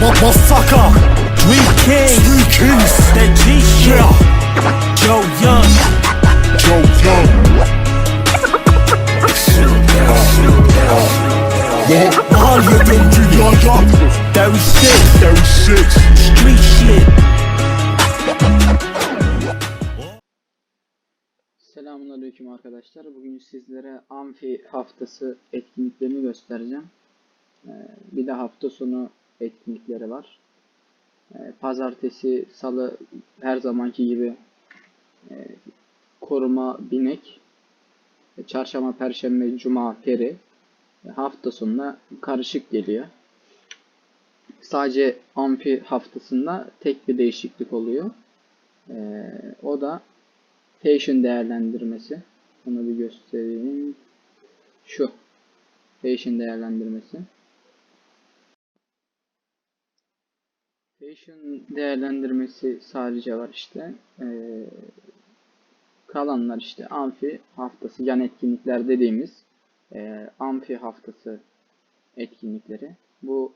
Motherfucker, Three Kings, Three Kings, that G shit. Joe Young, Joe Young. Ma- Mahalleden dünyaya 36, 36 street shit. Selamünaleyküm arkadaşlar. Bugün sizlere Amfi haftası etkinliklerini göstereceğim. Ee, Bir de hafta sonu etkinlikleri var. Ee, Pazartesi, salı her zamanki gibi e, koruma binek. E, Çarşamba, perşembe, cuma peri. E, Hafta sonuna karışık geliyor. Sadece Amfi haftasında tek bir değişiklik oluyor. O da Fashion değerlendirmesi. Bunu bir göstereyim. Şu. Fashion değerlendirmesi. Fashion değerlendirmesi sadece var işte. Ee, kalanlar işte amfi haftası yan etkinlikler dediğimiz e, amfi haftası etkinlikleri. Bu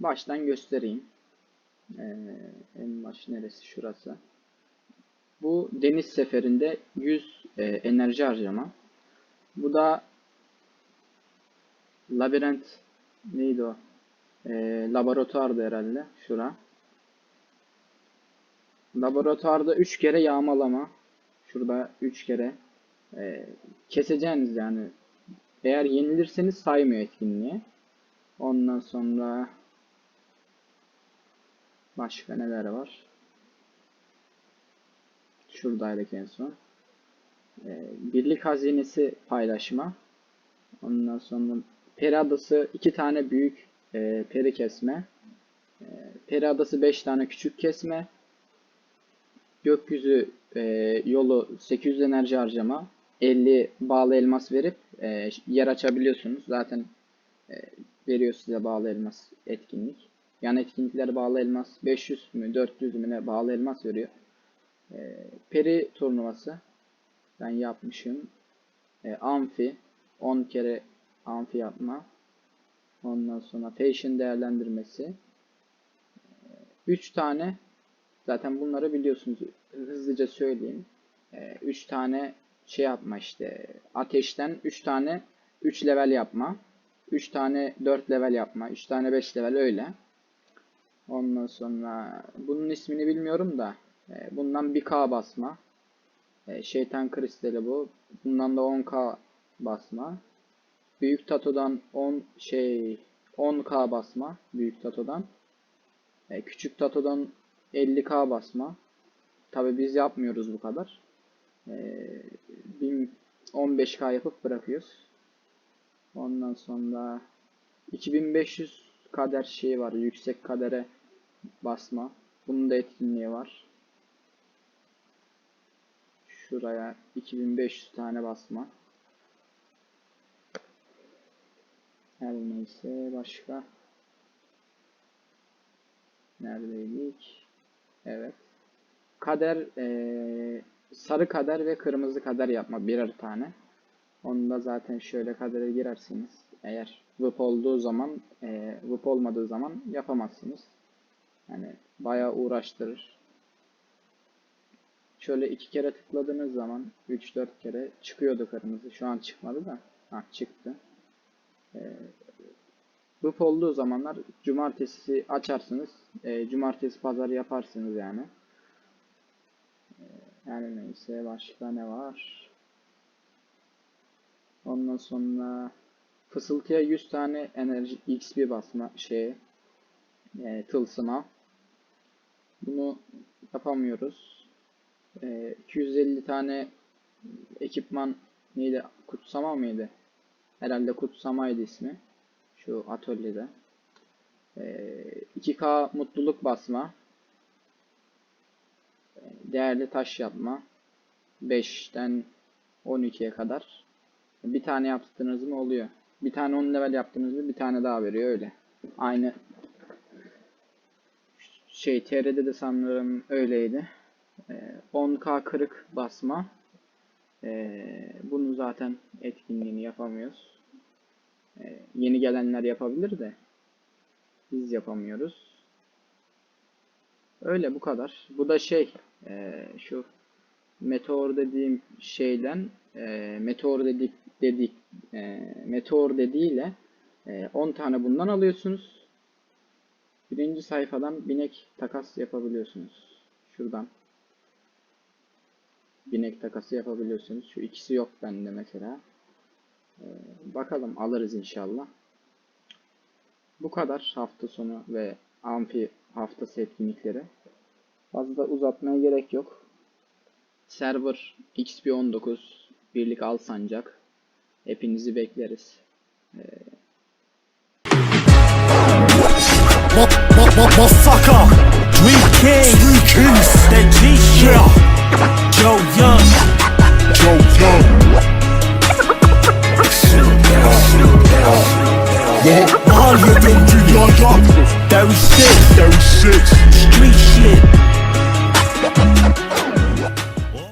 baştan göstereyim. Ee, en baş neresi? Şurası. Bu deniz seferinde 100 e, enerji harcama. Bu da labirent neydi o? E, laboratuvardı herhalde. Şura. Laboratuvarda 3 kere yağmalama. Şurada 3 kere. E, keseceğiniz yani. Eğer yenilirseniz saymıyor etkinliği. Ondan sonra başka neler var? Şuradaydık en son. Ee, birlik hazinesi paylaşma. Ondan sonra peri adası iki tane büyük e, peri kesme. E, peri adası beş tane küçük kesme. Gökyüzü e, yolu 800 enerji harcama. 50 bağlı elmas verip e, yer açabiliyorsunuz. Zaten e, veriyor size bağlı elmas etkinlik. Yan etkinlikler bağlı elmas 500 mü 400 mü ne bağlı elmas veriyor. E, peri turnuvası ben yapmışım. E, amfi 10 kere amfi yapma. Ondan sonra patient değerlendirmesi. 3 tane zaten bunları biliyorsunuz. Hızlıca söyleyeyim. 3 tane şey yapma işte. Ateşten 3 tane 3 level yapma. 3 tane 4 level yapma. 3 tane 5 level öyle. Ondan sonra bunun ismini bilmiyorum da e, bundan 1K basma. E, şeytan kristali bu. Bundan da 10K basma. Büyük tatodan 10 şey 10K basma. Büyük tatodan. E, küçük tatodan 50K basma. Tabi biz yapmıyoruz bu kadar. E, 15K yapıp bırakıyoruz. Ondan sonra 2500 kader şeyi var. Yüksek kadere basma. Bunun da etkinliği var. Şuraya 2500 tane basma. Her neyse başka. Neredeydik? Evet. Kader eee, sarı kader ve kırmızı kader yapma birer tane. Onu da zaten şöyle kadere girerseniz eğer VIP olduğu zaman eee VIP olmadığı zaman yapamazsınız. Yani bayağı uğraştırır. Şöyle iki kere tıkladığınız zaman 3-4 kere çıkıyordu kırmızı. Şu an çıkmadı da. Ha çıktı. Ee, VIP olduğu zamanlar cumartesi açarsınız. Ee, cumartesi pazar yaparsınız yani. Ee, yani neyse başka ne var? Ondan sonra fısıltıya 100 tane enerji XP basma şey e, tılsıma. Bunu yapamıyoruz. E, 250 tane ekipman neydi? Kutsama mıydı? Herhalde kutsamaydı ismi. Şu atölyede. E, 2K mutluluk basma. E, değerli taş yapma. 5'ten 12'ye kadar. Bir tane yaptınız mı oluyor. Bir tane 10 level yaptınız mı bir tane daha veriyor öyle. Aynı şey TR'de de sanırım öyleydi. Ee, 10k kırık basma. Ee, bunu zaten etkinliğini yapamıyoruz. Ee, yeni gelenler yapabilir de biz yapamıyoruz. Öyle bu kadar. Bu da şey eee, şu meteor dediğim şeyden eee, meteor dedik dedik eee, meteor dediğiyle eee, 10 tane bundan alıyorsunuz. Birinci sayfadan binek takas yapabiliyorsunuz. Şuradan binek takası yapabiliyorsunuz. Şu ikisi yok bende mesela. Eee, bakalım alırız inşallah. Bu kadar hafta sonu ve amfi haftası etkinlikleri. Fazla uzatmaya gerek yok. Server XP19 birlik al sancak. Hepinizi bekleriz. Ma- Massacre. We Kings. Three kings. That G. Yeah. Joe Young. Joe Young. One hundred and three yards. Thirty six. Thirty six.